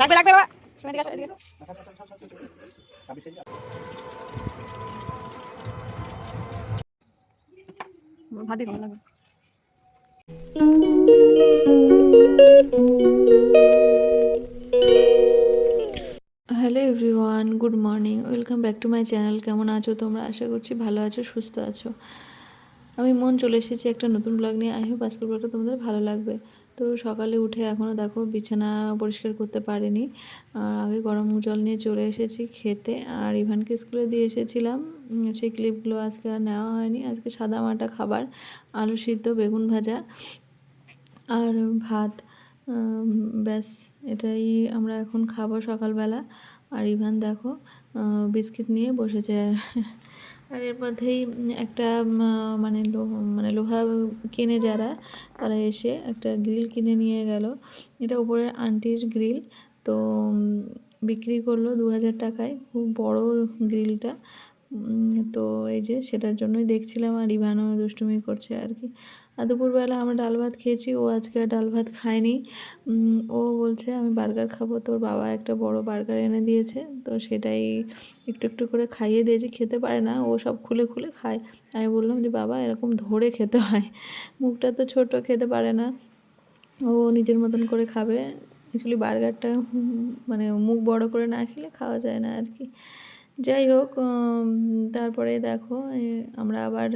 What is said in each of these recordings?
লাগবে লাগবে, বাবা। ভাত লাগবে। Hello everyone good morning welcome back to my channel কেমন আছো তোমরা? আশা করছি ভালো আছো, সুস্থ আছো। আমি মন চলে এসেছি একটা নতুন ব্লগ নিয়ে। আই হোপ আজকের ব্লগটা তোমাদের ভালো লাগবে। তো সকালে উঠে এখনও দেখো বিছানা পরিষ্কার করতে পারিনি। আর আগে গরম জল নিয়ে চলে এসেছি খেতে। আর ইভানকে স্কুলে দিয়ে এসেছিলাম। সেই ক্লিপগুলো আজকে আর নেওয়া হয়নি। আজকে সাদা মাটা খাবার, আলু সিদ্ধ, বেগুন ভাজা আর ভাত। ব্যাস, এটাই আমরা এখন খাব সকালবেলা। আর ইভান দেখো বিস্কিট নিয়ে বসেছে। আর এর মধ্যেই একটা মানে মানে লোহা কিনে যারা, তারা এসে একটা গ্রিল কিনে নিয়ে গেল। এটা উপরের আন্টির গ্রিল। তো বিক্রি করল দু হাজার টাকায়, খুব বড় গ্রিলটা। তো এই যে সেটার জন্যই দেখছিলাম আর ইভানও দুষ্টুমি করছে আর কি। দুপুরবেলা আমরা ডাল ভাত খেয়েছি, ও আজকে আর ডাল ভাত খায়নি। ও বলছে, আমি বার্গার খাব। তোর বাবা একটা বড় বার্গার এনে দিয়েছে, তো সেটাই একটু একটু করে খাইয়ে দিয়েছি, খেতে পারে না, ও সব খুলে খুলে খায়। আমি বললাম যে, বাবা, এরকম ধরে খেতে হয়, মুখটা তো ছোট, খেতে পারে না। ও নিজের মতন করে খাবে অ্যাকচুয়ালি বার্গারটা মানে মুখ বড় করে না খেলে খাওয়া যায় না আর কি। যাই হোক তারপরে দেখো আমরা আবার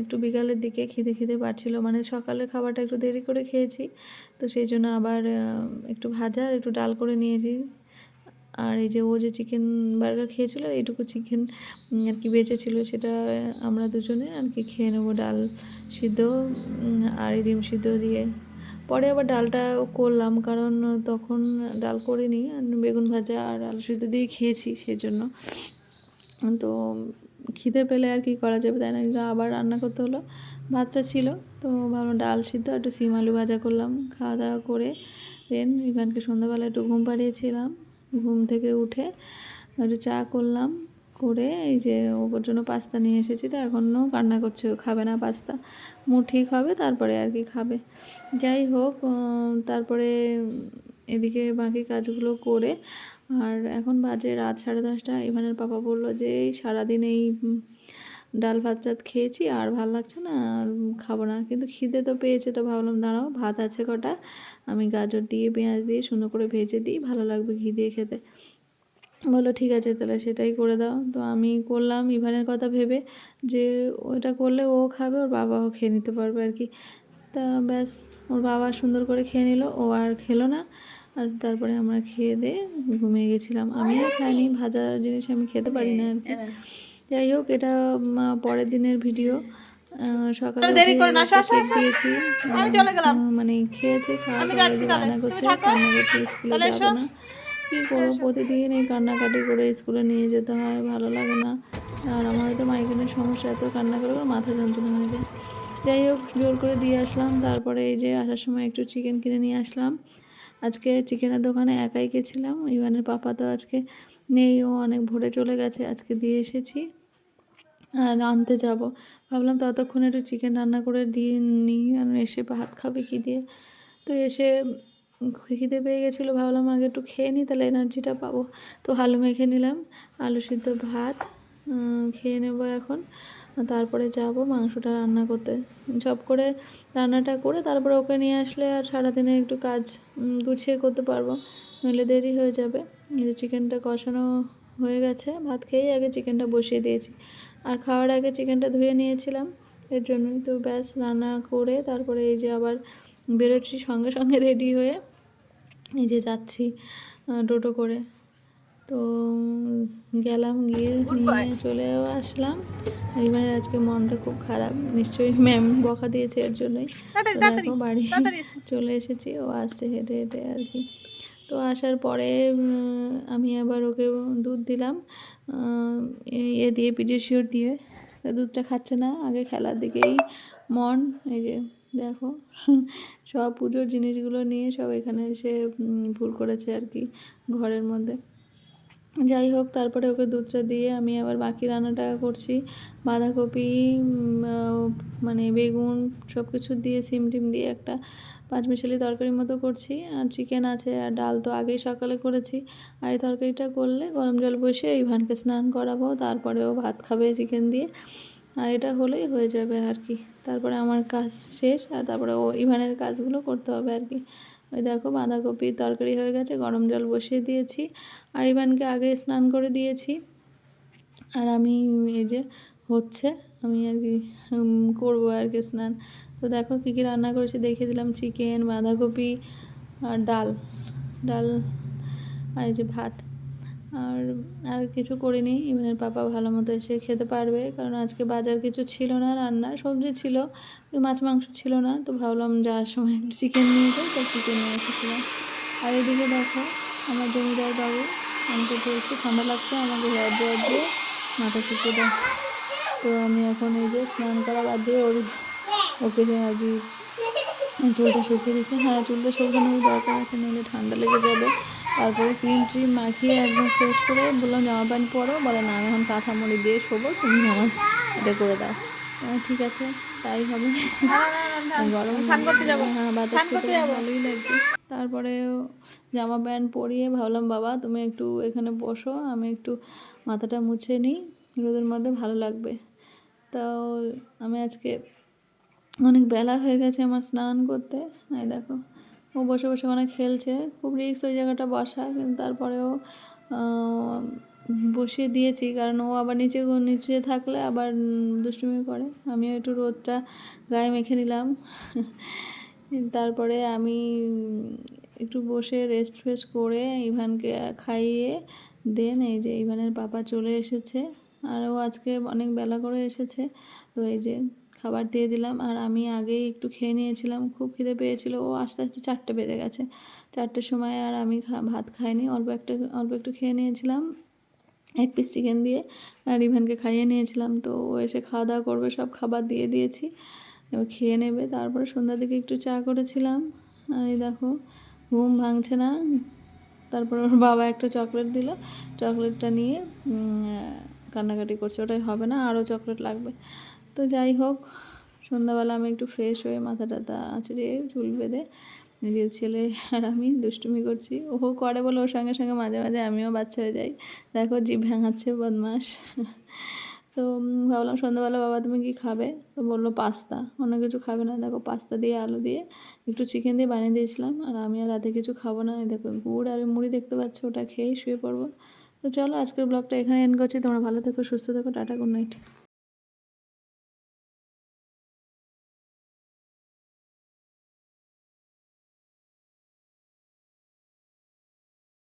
একটু বিকালের দিকে খিদে খিদে পাচ্ছিলো মানে সকালে খাবারটা একটু দেরি করে খেয়েছি, তো সেই জন্য আবার একটু ভাজা আর একটু ডাল করে নিয়েছি। আর এই যে ও যে চিকেন বার্গার খেয়েছিল আর এইটুকু চিকেন আর কি বেঁচেছিল, সেটা আমরা দুজনে আর কি খেয়ে নেব ডাল সিদ্ধ আর এই ডিম সিদ্ধ দিয়ে। পরে আবার ডালটা করলাম, কারণ তখন ডাল করিনি বেগুন ভাজা আর আলু সিদ্ধ দিয়ে খেয়েছি সেই জন্য তো খিদে পেলে আর কি করা যাবে তাই না? আবার রান্না করতে হলো। ভাতটা ছিল, তো ভাবলাম ডাল সিদ্ধ, একটু সিম আলু ভাজা করলাম। খাওয়া দাওয়া করে দেন ইভানকে সন্ধ্যাবেলা একটু ঘুম পাড়িয়েছিলাম। ঘুম থেকে উঠে একটু চা করলাম। করে এই যে ওর জন্য পাস্তা নিয়ে এসেছি তো এখনও কান্না করছে খাবে না পাস্তা। মু ঠিক হবে তারপরে আর কি খাবে। যাই হোক তারপরে এদিকে বাকি কাজগুলো করে, আর এখন বাজে রাত সাড়ে দশটা। ইভানের পাপা বলল যে সারাদিন এই ডাল ভাত চাত খেয়েছি, আর ভালো লাগছে না, আর খাব না। কিন্তু খিদে তো পেয়েছে তো ভাবলাম, দাঁড়াও, ভাত আছে কটা, আমি গাজর দিয়ে, পেঁয়াজ দিয়ে সুন্দর করে ভেজে দিই, ভালো লাগবে ঘি দিয়ে খেতে। বলল ঠিক আছে তাহলে সেটাই করে দাও। তো আমি করলাম ইভানের কথা ভেবে যে ওটা করলে ও খাবে ওর বাবাও খেয়ে নিতে পারবে আর কি। তা ব্যাস ওর বাবা সুন্দর করে খেয়ে নিল ও আর খেলো না। আর তারপরে আমরা খেয়ে দিয়ে ঘুমিয়ে গেছিলাম। আমি আর খাইনি ভাজা জিনিস আমি খেতে পারি না আর কি। যাই হোক এটা পরের দিনের ভিডিও। সকালে দিয়েছি। মানে খেয়েছে খাওয়া দাওয়া। রান্না করছে রান্না করছে স্কুলে যাবে না। কী করব? প্রতিদিন এই কান্নাকাটি করে স্কুলে নিয়ে যেতে হয়, ভালো লাগে না। আর আমার হয়তো মাইগ্রেনের সমস্যা, এত কান্না করে মাথা যন্ত্রণা হয়ে যায়। যাই হোক, জোর করে দিয়ে আসলাম। তারপরে এই যে আসার সময় একটু চিকেন কিনে নিয়ে আসলাম। আজকে চিকেনের দোকানে একাই গেছিলাম। ইভানের পাপা তো আজকে নেই, ও অনেক ভোরে চলে গেছে, আজকে দিয়ে এসেছি। আর আনতে যাব। ভাবলাম ততক্ষণ একটু চিকেন রান্না করে দিয়ে নিই। এসে ভাত খাবে কি দিয়ে? তো এসে খিদে পেয়ে গেছিল, ভাবলাম আগে একটু খেয়ে নিই তাহলে এনার্জিটা পাবো। তো আলু মেখে নিলাম, আলু সিদ্ধ ভাত খেয়ে নেব এখন। তারপরে যাব মাংসটা রান্না করতে। সব করে রান্নাটা করে তারপরে ওকে নিয়ে আসলে আর সারাদিনে একটু কাজ গুছিয়ে করতে পারব। নইলে দেরি হয়ে যাবে। চিকেনটা কষানো হয়ে গেছে, ভাত খেয়েই আগে চিকেনটা বসিয়ে দিয়েছি। আর খাওয়ার আগে চিকেনটা ধুয়ে নিয়েছিলাম। এর জন্যই তো ব্যাস রান্না করে তারপরে এই যে আবার বেরোচ্ছি সঙ্গে সঙ্গে রেডি হয়ে। এই যে যাচ্ছি টোটো করে। তো গেলাম গিয়ে নিয়ে চলেও আসলাম। এবারে আজকে মনটা খুব খারাপ নিশ্চয়ই ম্যাম বকা দিয়েছে এর জন্যই। বাড়ি চলে এসেছি ও আসছে হেঁটে হেঁটে আর কি। তো আসার পরে আমি আবার ওকে দুধ দিলাম এ- দিয়ে পিডিয়াশিওর দিয়ে। দুধটা খাচ্ছে না আগে খেলার দিকেই মন এই যে দেখো, সব পুজোর জিনিসগুলো নিয়ে সব এখানে এসে ভুল করেছে আর কি ঘরের মধ্যে। যাই হোক, তারপরে ওকে দুধটা দিয়ে আমি আবার বাকি রান্নাটা করছি। বাঁধাকপি মানে বেগুন সব কিছু দিয়ে, সিম টিম দিয়ে একটা পাঁচমিশালি তরকারির মতো করছি। আর চিকেন আছে, আর ডাল তো আগেই সকালে করেছি। আর এই তরকারিটা করলে গরম জল বসে এই ভানকে স্নান করাবো তারপরে ও ভাত খাবে চিকেন দিয়ে। আর এটা হলেই হয়ে যাবে আর কি। তারপরে আমার কাজ শেষ আর তারপরে ও ইভানের কাজগুলো করতে হবে আর কি। ওই দেখো বাঁধাকপির তরকারি হয়ে গেছে, গরম জল বসিয়ে দিয়েছি। আর ইভানকে আগে স্নান করে দিয়েছি। আর আমি এই যে হচ্ছে, আমি আর কি করব আর কি স্নান। তো দেখো কী কী রান্না করেছি, দেখিয়ে দিলাম চিকেন, বাঁধাকপি আর ডাল। ডাল আর এই যে ভাত। আর আর কিছু করিনি। ইভেনের পাপা ভালো মতো এসে খেতে পারবে। কারণ আজকে বাজার কিছু ছিল না রান্না। সবজি ছিল মাছ মাংস ছিল না। তো ভাবলাম যাওয়ার সময় একটু চিকেন নিয়ে যাই। তো চিকেন নিয়ে এসেছিলাম। আর এদিকে দেখো, আমার জমিদার বাবু আমাকে বলছে, ঠান্ডা লাগছে, আমাকে হেয়ার দেওয়ার দিয়ে মাথা শুকিয়ে দাও। তো আমি এখন এই যে স্নান করা বাদ দিয়ে ওর ওকে কি চুলটা শুকিয়ে দিচ্ছি হ্যাঁ চুলটা শুকানোর দরকার আছে নাহলে ঠান্ডা লেগে যাবে। তারপরে ক্রিম ট্রিম মাখিয়ে একদম ফ্রেশ করে বললাম জামা প্যান্ট পরো। বলে না আমি এখন কাঁথা মুড়ি দিয়ে শোবো তুমি আমার এটা করে দাও। ঠিক আছে তাই হবে। গরম স্নান করতে যাব হ্যাঁ বাতাস খেতে ভালোই লাগছে। তারপরে জামা প্যান্ট পরিয়ে ভাবলাম বাবা তুমি একটু এখানে বসো আমি একটু মাথাটা মুছে নিই রোদের মধ্যে ভালো লাগবে। তো আমি আজকে অনেক বেলা হয়ে গেছে আমার স্নান করতে। এই দেখো ও বসে বসে ওখানে খেলছে। খুব রিক্স ওই জায়গাটা বসা, কিন্তু তারপরেও বসিয়ে দিয়েছি। কারণ ও আবার নিচে নিচে থাকলে আবার দুষ্টুমি করে। আমিও একটু রোদটা গায়ে মেখে নিলাম। তারপরে আমি একটু বসে রেস্ট ফেস্ট করে ইভানকে খাইয়ে দেন। এই যে ইভানের পাপা চলে এসেছে। আর ও আজকে অনেক বেলা করে এসেছে। তো এই যে খাবার দিয়ে দিলাম। আর আমি আগেই একটু খেয়ে নিয়েছিলাম, খুব খিদে পেয়েছিল। ও আস্তে আস্তে চারটে বেজে গেছে। চারটের সময় আর আমি ভাত খাইনি, অল্প একটা অল্প একটু খেয়ে নিয়েছিলাম। এক পিস চিকেন দিয়ে, আর ইভানকে খাইয়ে নিয়েছিলাম। তো ও এসে খাওয়া দাওয়া করবে, সব খাবার দিয়ে দিয়েছি। এবার খেয়ে নেবে। তারপরে সন্ধ্যার দিকে একটু চা করেছিলাম। আর এই দেখো, ঘুম ভাঙছে না। তারপর ওর বাবা একটা চকলেট দিল। চকলেটটা নিয়ে কান্নাকাটি করছে। ওটাই হবে না, আরও চকলেট লাগবে। তো যাই হোক, সন্ধ্যাবেলা আমি একটু ফ্রেশ হয়ে মাথা টাথা আঁচড়িয়ে চুল বেঁধে নিজের ছেলে আর আমি দুষ্টুমি করছি। ও করে বলে ওর সঙ্গে সঙ্গে মাঝে মাঝে আমিও বাচ্চা হয়ে যাই। দেখো জিভ ভাঙাচ্ছে বদমাস তো ভাবলাম সন্ধ্যাবেলা বাবা তুমি কি খাবে? তো বলল পাস্তা। অন্য কিছু খাবে না। দেখো পাস্তা দিয়ে, আলু দিয়ে একটু চিকেন দিয়ে বানিয়ে দিয়েছিলাম। আর আমি আর রাতে কিছু খাব না। দেখো গুড় আর মুড়ি দেখতে পাচ্ছ, ওটা খেয়েই শুয়ে পড়ব। তো চলো আজকের ব্লগটা এখানে এন্ড করছি। তোমরা ভালো থেকো, সুস্থ থেকো, টাটা গুড নাইট